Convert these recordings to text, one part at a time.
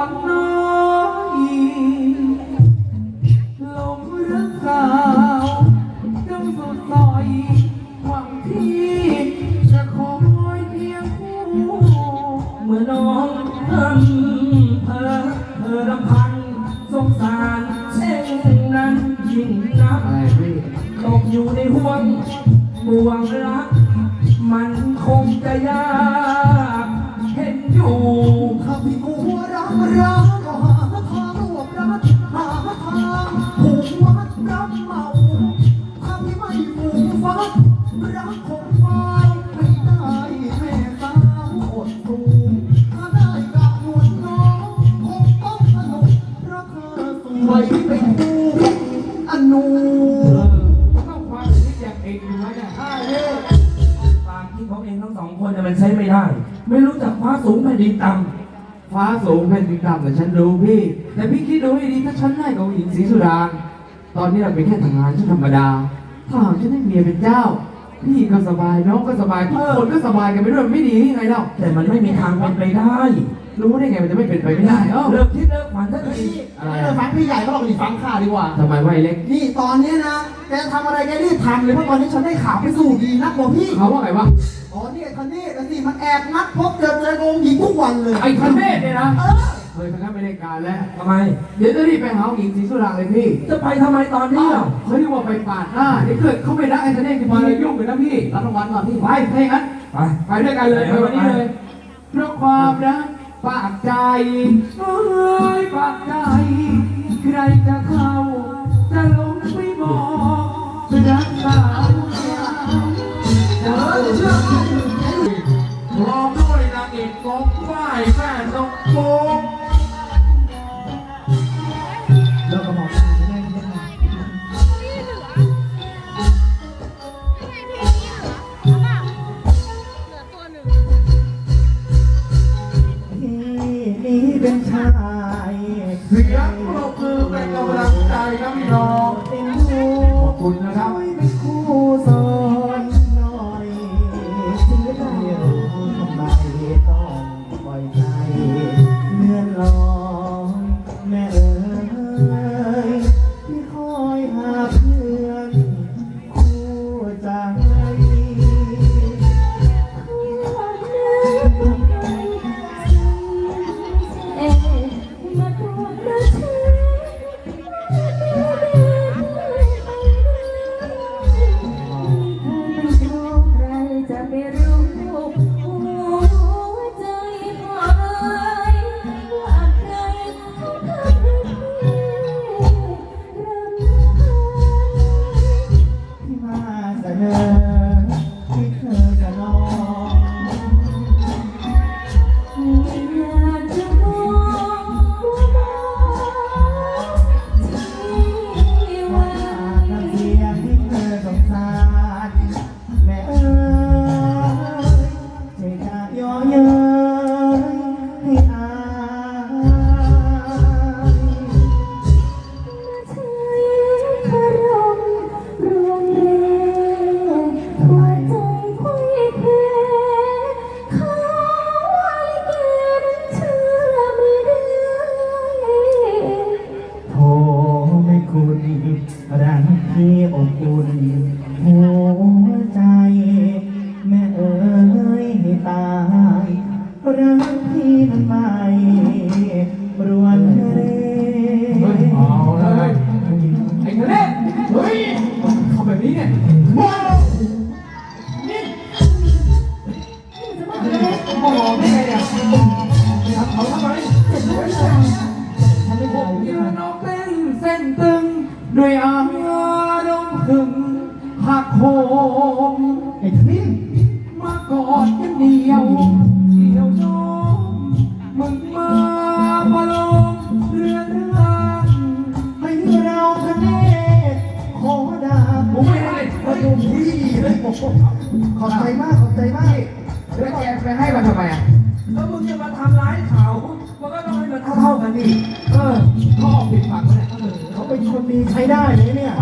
อนน้อยลมรักสาวจงสดใสหวังที่จะคอยเพียงคู่เมื่อน้องเพิ่มเพอเพอรำพันสงสารเช่นนั้นยิ่งนักอะไรพี่ตกอยู่ในห่วงบ่วงรัก มันคงจะยาก เห็นอยู่ถ้าพี่กูรักรักก็หาทางรวบรัดหาทางผูกวัดรับเมาถ้าพี่ไม่ผูกฟัดรักของฟ้าไม่ได้แม่สาวอดสูถ้าได้กับหนวดน้องคงต้องสนุกเพราะเธอสวยเป็นคู่อนูต้องความคิดอย่างเองอยู่ไหมเนี่ยใช่เลยความคิดของเองทั้งสองคนเนี่ยมันใช้ไม่ได้ ไม่รู้จักฟ้าสูงแผ่นดินต่ฟ้าสูงแผ่นดินต่ำแต่ฉันรู้พี่ แต่พี่คิดดูให้ดีถ้าฉันได้กับหญิงศรีสุดาตอนนี้เราเป็นแค่ทหารชั้นธรรมดา ถ้าหากฉันได้เมียเป็นเจ้า พี่ก็สบายน้องก็สบายทุกคนก็สบายกันไปด้วยไม่ดียังไงเล่าำแต่มันไม่มีทางเป็นไปได้ รู้ได้ไงมันจะไม่เป็นไปไม่ได้เอ้าเลิกคิดเลิกฝันสักทีอะไรเอออะฟังพี่ใหญ่เขาบอกนี่ฟังข้าดีกว่า ทำไมไม่เล็กนี่ตอนเนี้ยนะแกทำอะไรแกรีบทำเลยเพราะตอนนี้ฉันได้ข่าวไปสู่ดีนักกว่าพี่เขาว่าไงวะอ๋อเนี่ยคันนี้แล้วสิ มันแอบนัดพบเจอเจอโกงหญิงทุกวันเลย ไอ้คันเมศเนี่ยนะเออเฮ้ยทางนั้นไม่ได้การแล้ว ทำไม เดี๋ยวจะรีบไปหาหญิงศรีสุดาเลยพี่จะไปทำไมตอนนี้อ้าวอะเขาเรียกว่าไปปาดหน้าเดี๋ยวเกิดเขาไม่รักไอ้คันเมศจะมาเลยยุ่งกันนะพี่รับรางวัลก่อนพี่ไปถ้าอย่างนั้นไปไปด้วยกันเลยไปวันนี้เลยเพราะความรักปากใจเอ้ยปากใจ ใครจะเข้า Yeah. ด้วยอารมณ์ขึงหักโหมไอ้ทนี่มากอดกันเดียวเดียวน้องมึงมาพะโลมเรือนร่างให้เราคะแนนขอดาผมไม่ได้มาดูพี่เลยขอบใจมากขอบใจมากแล้วแกไปให้มันทำไมอะแล้วมึงจะมาทำร้ายเขา เลยเนี่ย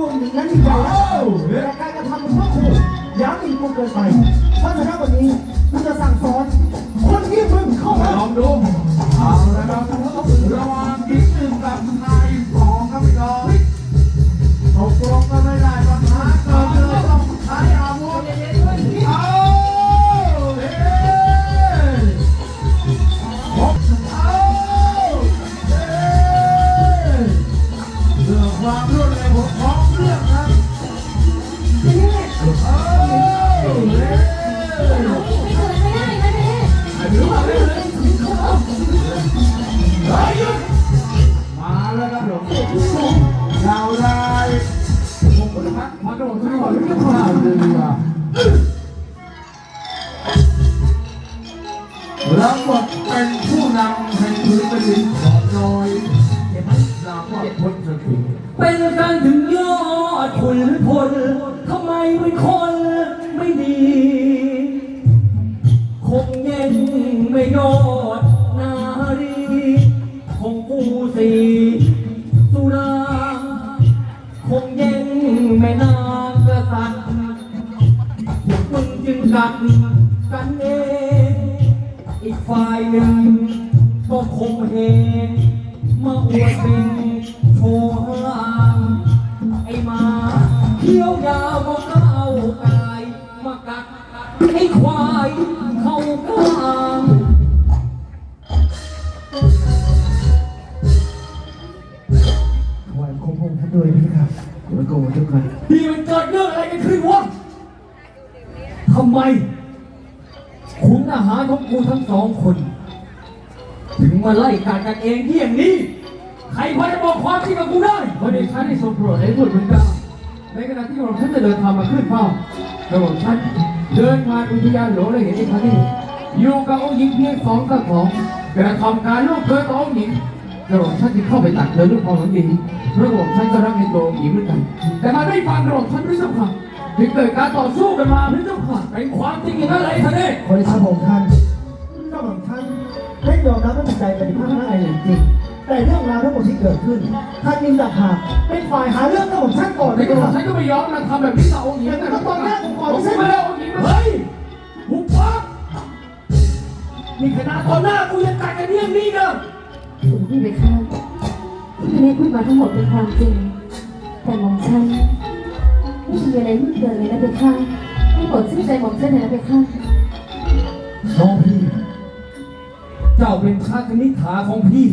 ว้พวกหนึ่งนั้นที่บอกแต่การกระทำมันก็ขู่ย้ำอีกมึงเกินไปเพราะฉะนั้นวันนี้มึงจะสั่งสอนคนที่มึงเข้ามาลองดูเอาละครับระว่างกิ๊กหนึ่งกับนายสองครับพี่น้องตกลงกันไม่ได้ปัญหาเกิดเลยต้องใช้อาวุธเอาเฮ้เอาเฮ้เรื่องความรู้ ลิ้นของน้อยเห็นไหมนามว่าพลสถิเป็นการถึงยอดขุนพลทำไมเป็นคนไม่ดี คงเย็นไม่ยอดนารีคงปูสีสุราคงเย็นไม่นางกษัตริย์มึงจึงกัดกันเองอีกฝ่ายหนึ่ง ก็คงเห็นมาอวดเป็นโชว์ห้างไอ้หมาเขี้ยวยาวก็เก้าวกายมากัดไอ้ควายเข้ากลางถวายคงพงท่านด้วยพี่ครับแล้วก็ทุกคนนี่มันเกิดเรื่องอะไรกันขึ้นวะทำไมขุนทหารของกูทั้งสองคน ถึงมาไล่กัดกันเองที่อย่างนี้ ใครพอจะบอกความจริงกับกูได้วันนี้ฉันได้ทรงโปรดให้พูดเหมือนกันในขณะที่กระผมฉันจะเดินทางมาขึ้นเฝ้ากระผมฉันเดินผ่านอุทยานหลวงเลยเห็นไอ้ท่านนี่อยู่กับองค์หญิงเพียงสองกับของกระทำการล่วงเกินต่อองค์หญิงกระผมฉันจึงเข้าไปตักเตือนลูกขององค์หญิงเพราะกระผมฉันก็รักในตัวองค์หญิงเหมือนกัน แต่มันไม่ฟังกระผมฉันด้วยสักคำถึงเกิดการต่อสู้กันมาพี่เจ้าค่ะเป็นความจริงอย่างนั้นเลยท่านเองขอให้ท่านพงท่านเจ้าของท่านได้โป ยอมรับว่าใจเป็นพระนายจริงแต่เรื่องราวทั้งหมดที่เกิดขึ้นท่านมินต่างหากเป็นฝ่ายหาเรื่องทั้งหมดท่านก่อนแต่เลยก็ครับฉันก็ไม่ยอมนะทำแบบนี้กับองค์หญิงแต่ก็ตอนแรกผมก่อนผมใช่ไหมไม่ได้องค์หญิงเฮ้ยหุบปากนี่ขนาดตอนหน้ากูยังกัดกันเนี่ยงนี่เนอะถึงพี่ไปค่ะที่พี่พูดมาทั้งหมดเป็นความจริง แต่หม่อมฉันไม่มีอะไรมืดเกินเลยนะเพคะให้โปรดชื่นใจหม่อมฉันหน่อยนะเพคะน้องพี่ เจ้าเป็นพระคณิษฐาของพี่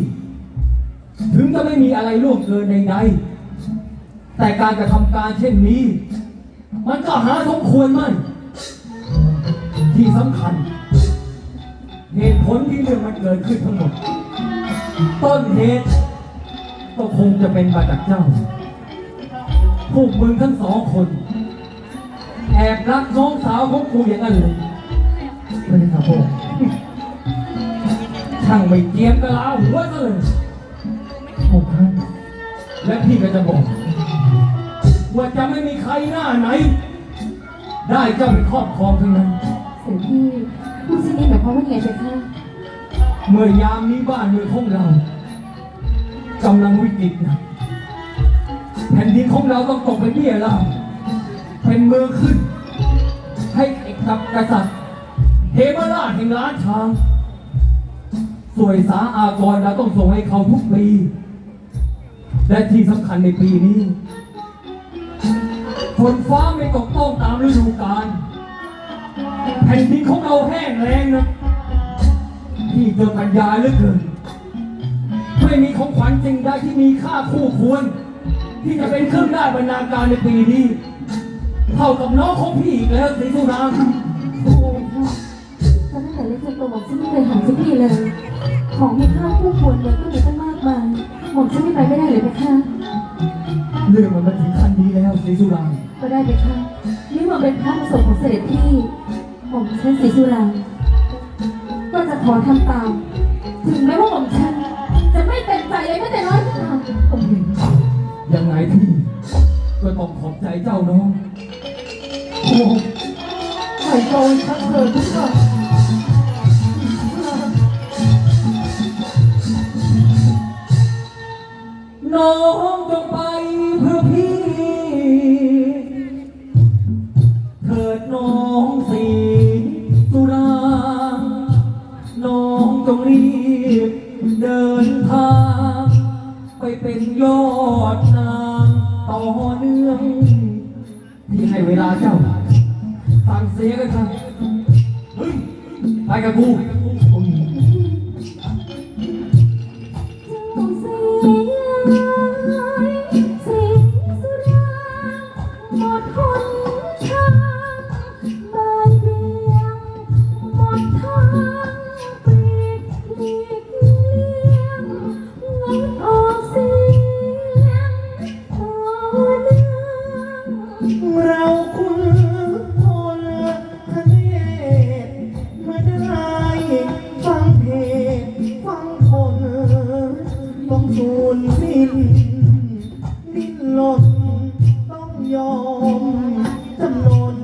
ถึงจะไม่มีอะไรล่วงเกินใดๆ แต่การกระทำการเช่นนี้ มันก็หาสมควรไหมที่สำคัญ เหตุผลที่เรื่องมันเกิดขึ้นทั้งหมด ต้นเหตุก็คงจะเป็นมาจากเจ้า พวกมึงทั้งสองคน แอบรักน้องสาวของกูอย่างนั้นเลยไม่ได้ครับผม ช่างไม่เกียมกะลาหัวซะเลยผมท่านและพี่ก็จะบอก ว่าจะไม่มีใครหน้าไหน ได้เจ้าเป็นครอบครองทั้งนั้น เสด็จพี่พูดเช่นนี้หมายความว่าไงเพคะเมื่อยามนี้บ้านเมืองของเรากำลังวิกฤตนะแผ่นดินของเราต้องตกเป็นเบี้ยล่างเป็นมือขึ้น ให้กับกษัตริย์เทวราชแห่งล้านช้าง สวยสาอากรเราต้องส่งให้เขาทุกปี และที่สำคัญในปีนี้ฝนฟ้าไม่ตกต้องตามฤดูกาลแผ่นดินของเราแห้งแล้งนะที่จนปัญญาเหลือเกินไม่มีของขวัญสิ่งใดที่มีค่าคู่ควร ที่จะเป็นเครื่องได้บรรณาการในปีนี้ เท่ากับน้องของพี่อีกแล้วสีสุรางโอ้ยค่ะตอนนั้นแต่เล็กจนโตหม่อมฉันไม่เคยหันสักทีเลย ของมีค่าผู้ควรเลยก็มีตั้งมากมายหม่อมฉันไม่ไปไม่ได้เลยเพคะเรื่องมันมาถึงขั้นนี้แล้วสีสุรางก็ได้เพคะนี่มาเป็นพระประสงค์ของเสด็จพี่หม่อมฉันศรีสุรางก็จะขอทำตาม ถึงแม้ว่าหม่อมฉันจะไม่เต็มใจเลยแม้แต่น้อยก็ตามยังไงพี่ก็ต้องขอบใจเจ้าน้องโอ้ไข่โตชัดเกินทุกอ น้องจงไปเพื่อพี่ เถิดน้องสีสุรางน้องจงรีบเดินทาง ไปเป็นยอดนางต่อเนื่องพี่ให้เวลาเจ้าสั่งเสียกันครับเฮ้ยไปกับกู มจำนวน